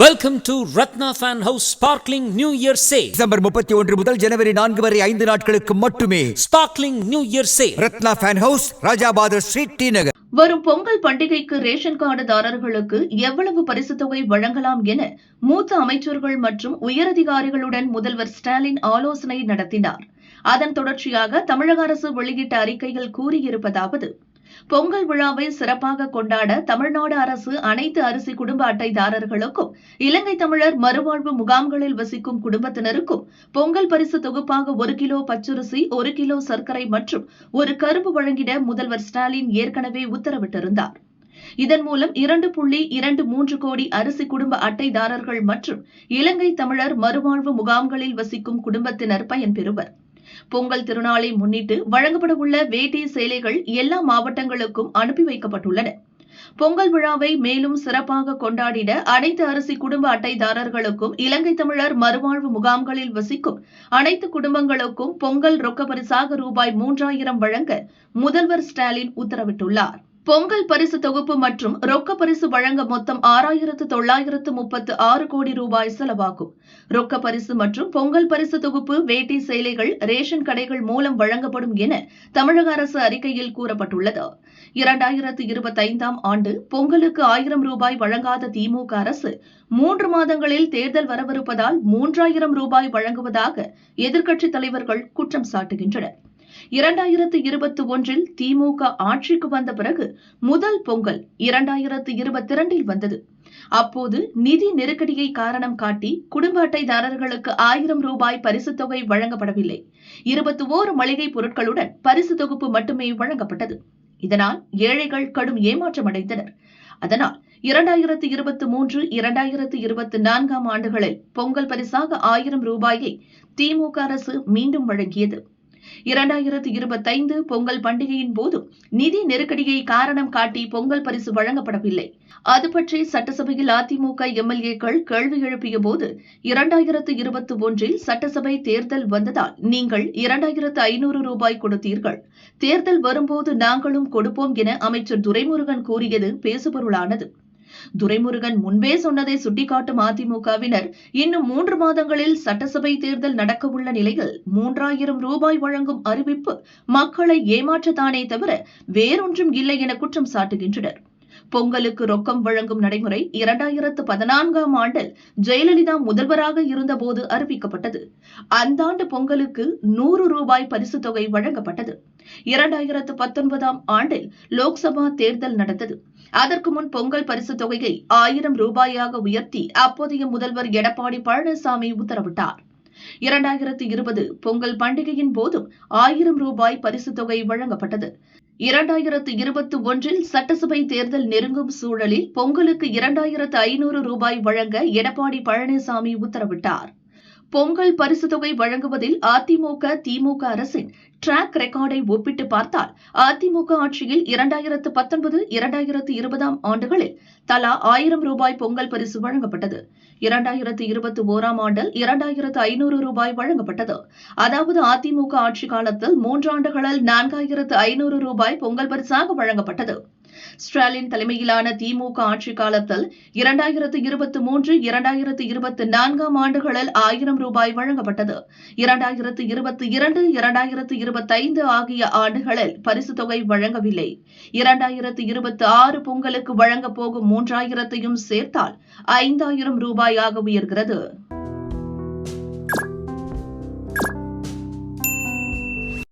Welcome to Ratna Fan House sparkling new year sale December முப்பத்தி ஒன்று முதல் ஜனவரி நான்கு வரை ஐந்து நாட்களுக்கு மட்டுமே. Sparkling new year sale Ratna Fan House Rajabathar street T Nagar. வரும் பொங்கல் பண்டிகைக்கு ரேஷன் கார்டுதாரர்களுக்கு எவ்வளவு பரிசுத் தொகை வழங்கலாம் என மூத்த அமைச்சர்கள் மற்றும் உயரதிகாரிகளுடன் முதல்வர் ஸ்டாலின் ஆலோசனை நடத்தினார். அதன் தொடர்ச்சியாக தமிழக அரசு வெளியிட்ட அறிக்கையில் கூறியிருப்பதாவது பொங்கல் விழாவை சிறப்பாக கொண்டாட தமிழ்நாடு அரசு அனைத்து அரிசி குடும்ப அட்டைதாரர்களுக்கும் இலங்கை தமிழர் மறுவாழ்வு முகாம்களில் வசிக்கும் குடும்பத்தினருக்கும் பொங்கல் பரிசு தொகுப்பாக ஒரு கிலோ பச்சரிசி ஒரு கிலோ சர்க்கரை மற்றும் ஒரு கரும்பு வழங்கிட முதல்வர் ஸ்டாலின் ஏற்கனவே உத்தரவிட்டிருந்தார். இதன் மூலம் இரண்டு புள்ளி இரண்டு மூன்று கோடி அரிசி குடும்ப அட்டைதாரர்கள் மற்றும் இலங்கை தமிழர் மறுவாழ்வு முகாம்களில் வசிக்கும் குடும்பத்தினர் பயன்பெறுவர். பொங்கல் திருநாளை முன்னிட்டு வழங்கப்பட உள்ள வேட்டி சேலைகள் எல்லா மாவட்டங்களுக்கும் அனுப்பி வைக்கப்பட்டுள்ளன. பொங்கல் விழாவை மேலும் சிறப்பாக கொண்டாடிட அனைத்து அரிசி குடும்ப அட்டைதாரர்களுக்கும் இலங்கை தமிழர் மறுவாழ்வு முகாம்களில் வசிக்கும் அனைத்து குடும்பங்களுக்கும் பொங்கல் ரொக்க பரிசாக ரூபாய் மூன்றாயிரம் வழங்க முதல்வர் ஸ்டாலின் உத்தரவிட்டுள்ளார். பொங்கல் பரிசு தொகுப்பு மற்றும் ரொக்க பரிசு வழங்க மொத்தம் ஆறாயிரத்து தொள்ளாயிரத்து முப்பத்து ஆறு கோடி ரூபாய் செலவாகும். ரொக்க பரிசு மற்றும் பொங்கல் பரிசு தொகுப்பு வேட்டி சேலைகள் ரேஷன் கடைகள் மூலம் வழங்கப்படும் என தமிழக அரசு அறிக்கையில் கூறப்பட்டுள்ளது. இரண்டாயிரத்து இருபத்தைந்தாம் ஆண்டு பொங்கலுக்கு ஆயிரம் ரூபாய் வழங்காத திமுக அரசு மூன்று மாதங்களில் தேர்தல் வரவிருப்பதால் மூன்றாயிரம் ரூபாய் வழங்குவதாக எதிர்க்கட்சித் தலைவர்கள் குற்றம் சாட்டுகின்றனர். இரண்டாயிரத்து இருபத்தி ஒன்றில் திமுக ஆட்சிக்கு வந்த பிறகு முதல் பொங்கல் இரண்டாயிரத்து இருபத்தி இரண்டில் வந்தது. அப்போது நிதி நெருக்கடியை காரணம் காட்டி குடும்ப அட்டைதாரர்களுக்கு ஆயிரம் ரூபாய் பரிசுத் தொகை வழங்கப்படவில்லை. இருபத்தி ஓரு மளிகை பொருட்களுடன் பரிசு தொகுப்பு மட்டுமே வழங்கப்பட்டது. இதனால் ஏழைகள் கடும் ஏமாற்றமடைந்தனர் அதனால் இரண்டாயிரத்து இருபத்தி மூன்று இரண்டாயிரத்து இருபத்தி நான்காம் ஆண்டுகளில் பொங்கல் பரிசாக ஆயிரம் ரூபாயை திமுக அரசு மீண்டும் வழங்கியது. இரண்டாயிரத்து இருபத்தைந்து பொங்கல் பண்டிகையின் போது நிதி நெருக்கடியை காரணம் காட்டி பொங்கல் பரிசு வழங்கப்படவில்லை. அது பற்றி சட்டசபையில் அதிமுக எம்எல்ஏக்கள் கேள்வி எழுப்பிய போது இரண்டாயிரத்து இருபத்தி ஒன்றில் சட்டசபை தேர்தல் வந்ததால் நீங்கள் இரண்டாயிரத்து ஐநூறு ரூபாய் கொடுத்தீர்கள். தேர்தல் வரும்போது நாங்களும் கொடுப்போம் என அமைச்சர் துரைமுருகன் கூறியது பேசுபொருளானது. துரைமுருகன் முன்பே சொன்னதை சுட்டிக்காட்டும் அதிமுகவினர் இன்னும் மூன்று மாதங்களில் சட்டசபை தேர்தல் நடக்கவுள்ள நிலையில் மூன்றாயிரம் ரூபாய் வழங்கும் அறிவிப்பு மக்களை ஏமாற்றத்தானே தவிர வேறொன்றும் இல்லை என குற்றம் சாட்டுகின்றனர். பொங்கலுக்கு ரொக்கம் வழங்கும் நடைமுறை இரண்டாயிரத்து பதினான்காம் ஆண்டில் ஜெயலலிதா முதல்வராக இருந்தபோது அறிவிக்கப்பட்டது. அந்த ஆண்டு பொங்கலுக்கு நூறு ரூபாய் பரிசுத் தொகை வழங்கப்பட்டது. இரண்டாயிரத்து பத்தொன்பதாம் ஆண்டில் லோக்சபா தேர்தல் நடந்தது. அதற்கு முன் பொங்கல் பரிசுத் தொகையை ஆயிரம் ரூபாயாக உயர்த்தி அப்போதைய முதல்வர் எடப்பாடி பழனிசாமி உத்தரவிட்டார். இரண்டாயிரத்தி இருபது பொங்கல் பண்டிகையின் போதும் ஆயிரம் ரூபாய் பரிசுத் தொகை வழங்கப்பட்டது. இரண்டாயிரத்து இருபத்தி ஒன்றில் சட்டசபை தேர்தல் நெருங்கும் சூழலில் பொங்கலுக்கு இரண்டாயிரத்து ஐநூறு ரூபாய் வழங்க எடப்பாடி பழனிசாமி உத்தரவிட்டார். பொங்கல் பரிசு தொகை வழங்குவதில் அதிமுக திமுக அரசின் டிராக் ரெக்கார்டை ஒப்பிட்டு பார்த்தால் அதிமுக ஆட்சியில் இரண்டாயிரத்து பத்தொன்பது இரண்டாயிரத்து இருபதாம் ஆண்டுகளில் தலா ஆயிரம் ரூபாய் பொங்கல் பரிசு வழங்கப்பட்டது. இரண்டாயிரத்து இருபத்தி ஓராம் ஆண்டில் இரண்டாயிரத்து ஐநூறு ரூபாய் வழங்கப்பட்டது. அதாவது அதிமுக ஆட்சி காலத்தில் மூன்றாண்டுகளில் நான்காயிரத்து ஐநூறு ரூபாய் பொங்கல் பரிசாக வழங்கப்பட்டது. ஸ்டாலின் தலைமையிலான திமுக ஆட்சி காலத்தில் இரண்டாயிரத்து இருபத்தி மூன்று இரண்டாயிரத்து இருபத்தி நான்காம் ஆண்டுகளில் ஆயிரம் ரூபாய் வழங்கப்பட்டது. இரண்டாயிரத்து இருபத்தி இரண்டு இரண்டாயிரத்து இருபத்தைந்து ஆகிய ஆண்டுகளில் பரிசு தொகை வழங்கவில்லை. இரண்டாயிரத்து இருபத்தி ஆறு பொங்கலுக்கு வழங்கப் போகும் மூன்றாயிரத்தையும் சேர்த்தால் ஐந்தாயிரம் ரூபாயாக உயர்கிறது.